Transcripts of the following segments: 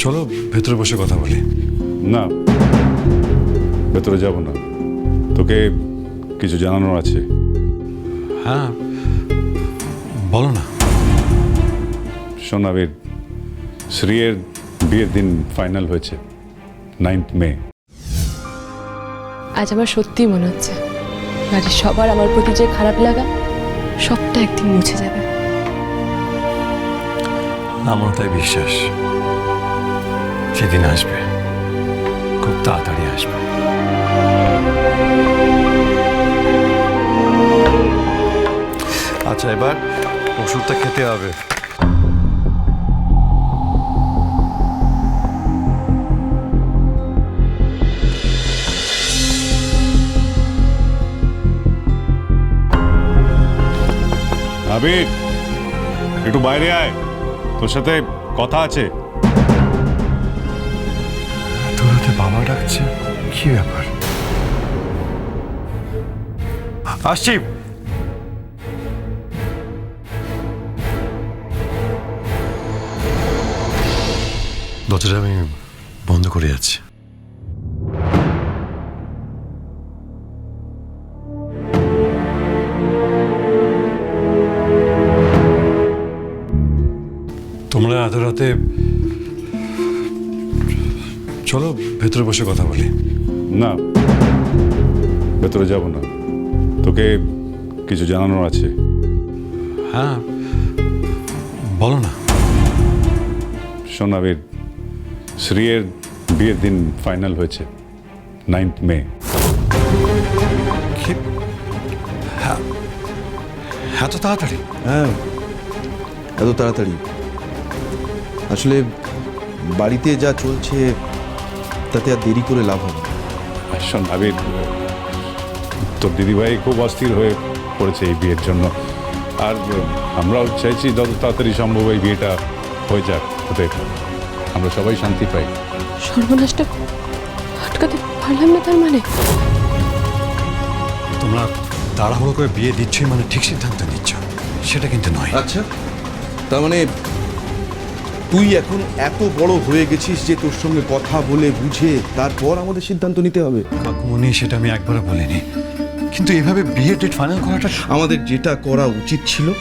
চলো ভেতরে বসে কথা বলি। না ভেতরে যাব না। তোকে কিছু জানানোর আছে। হ্যাঁ বলো না। শোন আবির শ্রীয়ের বিয়ের দিন ফাইনাল হয়েছে নাইন্থ মে। আজ আমার সত্যিই মনে হচ্ছে বাড়ির সবার আমার প্রতি যে খারাপ লাগা সবটা একদিন মুছে যাবে। আমার তাই বিশ্বাস। সেদিন আসবে। খুব তাড়াতাড়ি আসবে। আচ্ছা এবার ওষুধটা খেতে হবে। আবির, একটু বাইরে আয়। তোর সাথে কথা আছে। বাবা ডাকছে? কি ব্যাপার? আসছি দরজাটা আমি বন্ধ করে যাচ্ছি। তোমরা এত রাতে চলো ভেতরে বসে কথা বলি। না ভেতরে যাব না। তোকে কিছু জানানোর আছে। হ্যাঁ বলো না। শোন আবির শ্রীয়ের বিয়ের দিন ফাইনাল হয়েছে নাইন্থ মে। হ্যাঁ এত তাড়াতাড়ি? হ্যাঁ এত তাড়াতাড়ি। আসলে বাড়িতে যা চলছে তাতে আর দেরি করে লাভ হবে। শোন আবির তোর দিদিভাই খুব অস্থির হয়ে পড়েছে এই বিয়ের জন্য। আর আমরাও চাইছি যত তাড়াতাড়ি সম্ভব এই বিয়েটা হয়ে যাক ওতে আমরা সবাই শান্তি পাই। সর্বনাশটা আটকাতে পারলাম না তার মানে। তোমরা তাড়াহুড়ো করে বিয়ে দিচ্ছই মানে ঠিক সিদ্ধান্ত নিচ্ছ সেটা কিন্তু নয়। আচ্ছা তার মানে তুই এখন এত বড় হয়ে গেছিস যে তোর সঙ্গে কথা বলে বুঝে তারপর আমাদের সিদ্ধান্ত নিতে হবে। কাকুমনি সেটা আমি একবারও বলিনি। কিন্তু এভাবে বিয়ের ডেট ফাইনাল করাটা আমাদের যেটা করা উচিত ছিল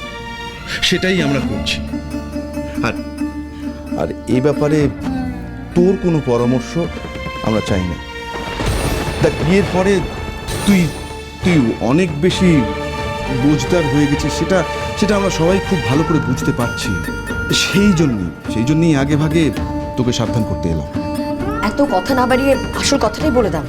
সেটাই আমরা করছি। আর আর এ ব্যাপারে তোর কোনো পরামর্শ আমরা চাই না দেখ বিয়ের পরে তুই তুই অনেক বেশি বোঝদার হয়ে গেছে, সেটা সেটা আমরা সবাই খুব ভালো করে বুঝতে পারছি। সেই জন্যই সেই জন্যই আগে ভাগে তোকে সাবধান করতে এলাম। এত কথা না বাড়িয়ে আসল কথাটাই বলে দাও।